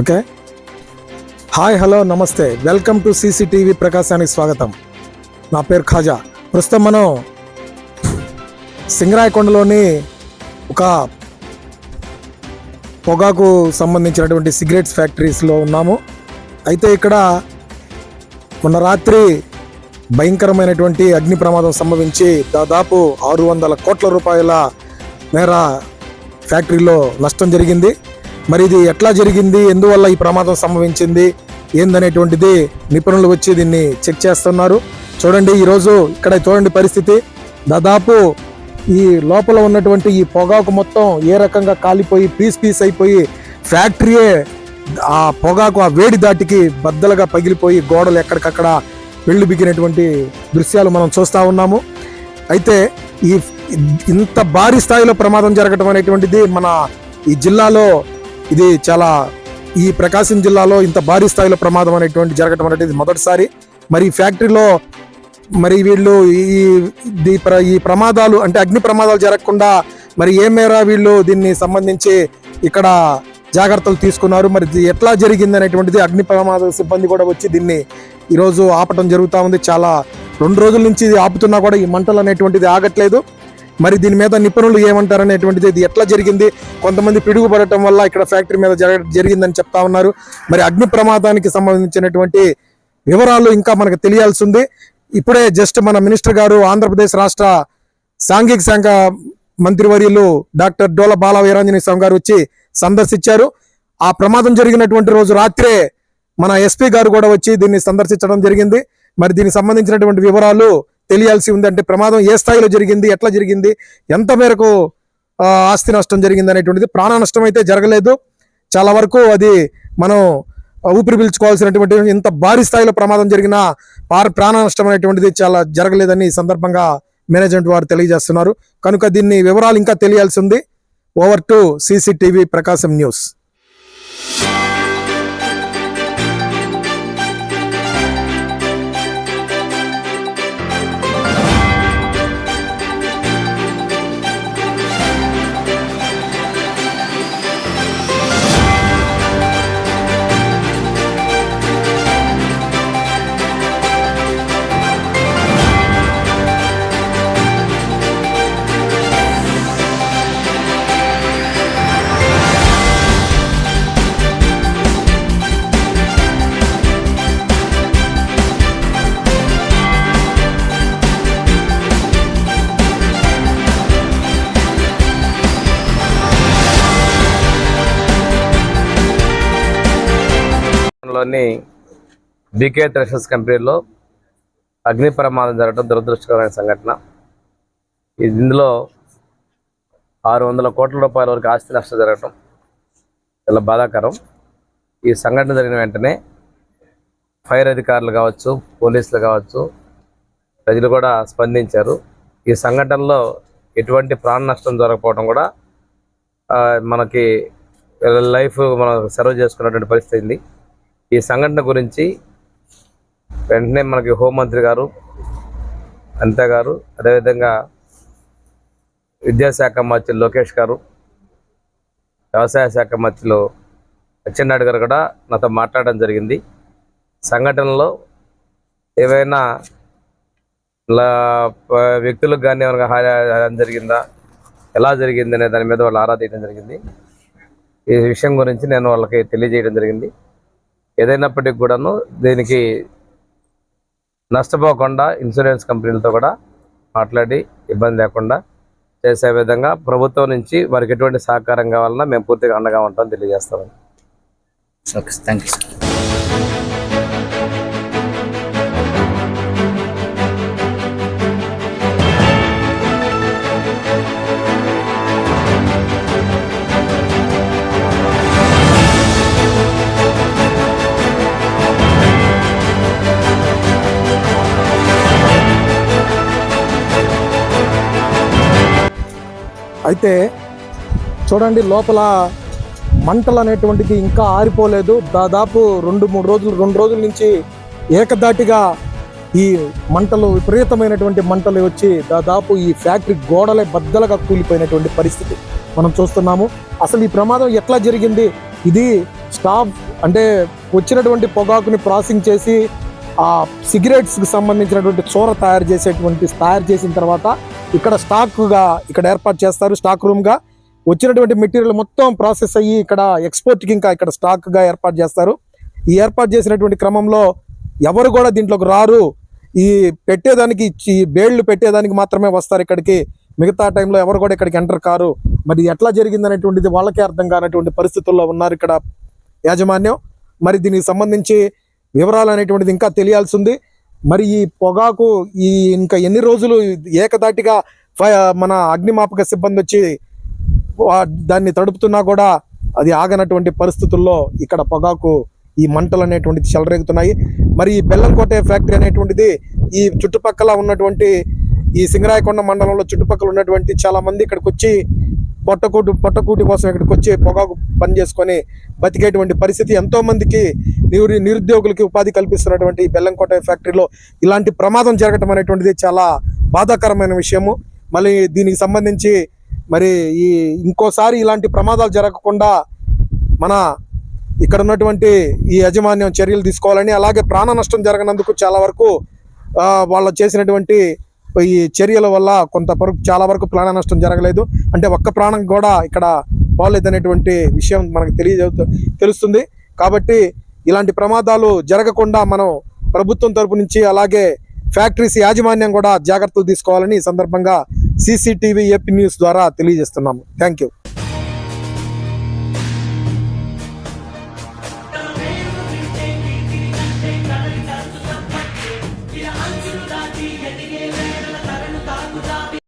Okay? Hi hello నమస్తే. Welcome to CCTV ప్రకాశానికి స్వాగతం. నా పేరు ఖాజా. ప్రస్తుతం మనం సింగరాయకొండలోని ఒక పొగాకు సంబంధించినటువంటి సిగరెట్స్ ఫ్యాక్టరీస్లో ఉన్నాము. అయితే ఇక్కడ మొన్న రాత్రి భయంకరమైనటువంటి అగ్ని ప్రమాదం సంభవించి దాదాపు ఆరు వందల కోట్ల రూపాయల మేర ఫ్యాక్టరీలో నష్టం జరిగింది. మరి ఇది ఎట్లా జరిగింది? ఎందువల్ల ఈ ప్రమాదం సంభవించింది? ఏందనేటువంటిది నిపుణులు వచ్చి దీన్ని చెక్ చేస్తున్నారు. చూడండి ఈరోజు ఇక్కడ చూడండి పరిస్థితి. దాదాపు ఈ లోపల ఉన్నటువంటి ఈ పొగాకు మొత్తం ఏ రకంగా కాలిపోయి పీస్ పీస్ అయిపోయి ఫ్యాక్టరీయే ఆ పొగాకు ఆ వేడి దాటికి బద్దలుగా పగిలిపోయి గోడలు ఎక్కడికక్కడ వెళ్ళి బిగినటువంటి దృశ్యాలు మనం చూస్తూ ఉన్నాము. అయితే ఈ ఇంత భారీ స్థాయిలో ప్రమాదం జరగటం అనేటువంటిది మన ఈ జిల్లాలో ఇది చాలా ఈ ప్రకాశం జిల్లాలో ఇంత భారీ స్థాయిలో ప్రమాదం అనేటువంటి జరగటం అనేది మొదటిసారి. మరి ఫ్యాక్టరీలో మరి వీళ్ళు ఈ ఈ ప్ర- ఈ ప్రమాదాలు అంటే అగ్ని ప్రమాదాలు జరగకుండా మరి ఏ మేర వీళ్ళు దీన్ని సంబంధించి ఇక్కడ జాగ్రత్తలు తీసుకున్నారు. మరి ఇది ఎట్లా జరిగింది అనేటువంటిది అగ్ని ప్రమాద సిబ్బంది కూడా వచ్చి దీన్ని ఈరోజు ఆపటం జరుగుతూ ఉంది. చాలా రెండు రోజుల నుంచి ఇది ఆపుతున్నా కూడా ఈ మంటలు అనేటువంటిది ఆగట్లేదు. మరి దీని మీద నిపుణులు ఏమంటారు అనేటువంటిది ఇది ఎట్లా జరిగింది? కొంతమంది పిడుగుపడటం వల్ల ఇక్కడ ఫ్యాక్టరీ మీద జరగ జరిగిందని చెప్తా ఉన్నారు. మరి అగ్ని ప్రమాదానికి సంబంధించినటువంటి వివరాలు ఇంకా మనకు తెలియాల్సి ఉంది. ఇప్పుడే జస్ట్ మన మినిస్టర్ గారు ఆంధ్రప్రదేశ్ రాష్ట్ర సాంఘిక శాఖ మంత్రివర్యులు డాక్టర్ డోల బాల వీరాంజనేయ స్వామి గారు వచ్చి సందర్శించారు. ఆ ప్రమాదం జరిగినటువంటి రోజు రాత్రే మన ఎస్పీ గారు కూడా వచ్చి దీన్ని సందర్శించడం జరిగింది. మరి దీనికి సంబంధించినటువంటి వివరాలు తెలియాల్సి ఉంది అంటే ప్రమాదం ఏ స్థాయిలో జరిగింది ఎట్లా జరిగింది ఎంత మేరకు ఆస్తి నష్టం జరిగింది అనేటువంటిది ప్రాణ నష్టం అయితే జరగలేదు. చాలా వరకు అది మనం ఊపిరి పీల్చుకోవాల్సినటువంటి ఇంత భారీ స్థాయిలో ప్రమాదం జరిగిన పార- ప్రాణ నష్టం అనేటువంటిది చాలా జరగలేదని ఈ సందర్భంగా మేనేజ్మెంట్ వారు తెలియజేస్తున్నారు. కనుక దీన్ని వివరాలు ఇంకా తెలియాల్సి ఉంది. Over to CCTV Prakasam news. లోని బీకే థ్రెషర్స్ కంపెనీలో అగ్ని ప్రమాదం జరగడం దురదృష్టకరమైన సంఘటన. ఇందులో ఆరు వందల కోట్ల రూపాయల వరకు ఆస్తి నష్టం జరగటం చాలా బాధాకరం. ఈ సంఘటన జరిగిన వెంటనే ఫైర్ అధికారులు కావచ్చు పోలీసులు కావచ్చు ప్రజలు కూడా స్పందించారు. ఈ సంఘటనలో ఎటువంటి ప్రాణ నష్టం జరగకపోవడం కూడా మనకి లైఫ్ మనం సర్వ్ చేసుకున్నటువంటి పరిస్థితి ఈ సంఘటన గురించి వెంటనే మనకి హోంమంత్రి గారు అనిత గారు అదేవిధంగా విద్యాశాఖ మంత్రి లోకేష్ గారు వ్యవసాయ శాఖ మంత్రులు అచ్చెన్నాయుడు గారు కూడా నాతో మాట్లాడడం జరిగింది. సంఘటనలో ఏవైనా వ్యక్తులకు కానీ ఏమైనా హాని జరిగిందా? ఎలా జరిగింది అనే దాని మీద వాళ్ళు ఆరా తీయడం జరిగింది. ఈ విషయం గురించి నేను వాళ్ళకి తెలియజేయడం జరిగింది. ఏదైనప్పటికీ కూడాను దీనికి నష్టపోకుండా ఇన్సూరెన్స్ కంపెనీలతో కూడా మాట్లాడి ఇబ్బంది లేకుండా చేసే విధంగా ప్రభుత్వం నుంచి వారికి ఎటువంటి సహకారం కావాలన్నా మేము పూర్తిగా అండగా ఉంటాం తెలియజేస్తాము ఓకే థ్యాంక్ యూ సార్. అయితే చూడండి లోపల మంటలు అనేటువంటిది ఇంకా ఆరిపోలేదు. దాదాపు రెండు మూడు రోజులు రెండు రోజుల నుంచి ఏకదాటిగా ఈ మంటలు విపరీతమైనటువంటి మంటలు వచ్చి దాదాపు ఈ ఫ్యాక్టరీ గోడలే బద్దలుగా కూలిపోయినటువంటి పరిస్థితి మనం చూస్తున్నాము. అసలు ఈ ప్రమాదం ఎట్లా జరిగింది? ఇది స్టాఫ్ అంటే వచ్చినటువంటి పొగాకుని ప్రాసెసింగ్ చేసి ఆ సిగరెట్స్కి సంబంధించినటువంటి చోర తయారు చేసేటువంటి తయారు చేసిన తర్వాత ఇక్కడ స్టాక్గా ఇక్కడ ఏర్పాటు చేస్తారు స్టాక్ రూమ్గా వచ్చినటువంటి మెటీరియల్ మొత్తం ప్రాసెస్ అయ్యి ఇక్కడ ఎక్స్పోర్ట్కి ఇంకా ఇక్కడ స్టాక్గా ఏర్పాటు చేస్తారు. ఈ ఏర్పాటు చేసినటువంటి క్రమంలో ఎవరు కూడా దీంట్లోకి రారు. ఈ పెట్టేదానికి ఈ బేళ్ళు పెట్టేదానికి మాత్రమే వస్తారు ఇక్కడికి. మిగతా టైంలో ఎవరు కూడా ఇక్కడికి ఎంటర్ కారు. మరి ఎట్లా జరిగింది అనేటువంటిది వాళ్ళకే అర్థం కానటువంటి పరిస్థితుల్లో ఉన్నారు ఇక్కడ యాజమాన్యం. మరి దీనికి సంబంధించి వివరాలు అనేటువంటిది ఇంకా తెలియాల్సి ఉంది. మరి ఈ పొగాకు ఈ ఇంకా ఎన్ని రోజులు ఏకదాటిగా ఫై- మన అగ్నిమాపక సిబ్బంది వచ్చి దాన్ని తడుపుతున్నా కూడా అది ఆగనటువంటి పరిస్థితుల్లో ఇక్కడ పొగాకు ఈ మంటలు అనేటువంటిది చెలరేగుతున్నాయి. మరి ఈ బెల్లంకోట ఫ్యాక్టరీ అనేటువంటిది ఈ చుట్టుపక్కల ఉన్నటువంటి ఈ సింగరాయకొండ మండలంలో చుట్టుపక్కల ఉన్నటువంటి చాలామంది ఇక్కడికి వచ్చి పొట్టకూటి పొట్టకూటి కోసం ఇక్కడికి వచ్చి పొగాకు పని చేసుకొని బతికేటువంటి పరిస్థితి ఎంతో మందికి నిరు నిరుద్యోగులకి ఉపాధి కల్పిస్తున్నటువంటి బెల్లంకోట ఫ్యాక్టరీలో ఇలాంటి ప్రమాదం జరగటం అనేటువంటిది చాలా బాధాకరమైన విషయము. మళ్ళీ దీనికి సంబంధించి మరి ఈ ఇంకోసారి ఇలాంటి ప్రమాదాలు జరగకుండా మన ఇక్కడ ఉన్నటువంటి ఈ యాజమాన్యం చర్యలు తీసుకోవాలని అలాగే ప్రాణ నష్టం జరగనందుకు చాలా వరకు వాళ్ళు చేసినటువంటి ఈ చర్యల వల్ల కొంతవరకు చాలా వరకు ప్రాణ నష్టం జరగలేదు. అంటే ఒక్క ప్రాణం కూడా ఇక్కడ పోలేదనేటువంటి విషయం మనకు తెలియ తెలుస్తుంది. కాబట్టి ఇలాంటి ప్రమాదాలు జరగకుండా మనం ప్రభుత్వం తరపు నుంచి అలాగే ఫ్యాక్టరీస్ యాజమాన్యం కూడా జాగ్రత్తలు తీసుకోవాలని ఈ సందర్భంగా సీసీటీవీ ఏపీ న్యూస్ ద్వారా తెలియజేస్తున్నాము. Thank you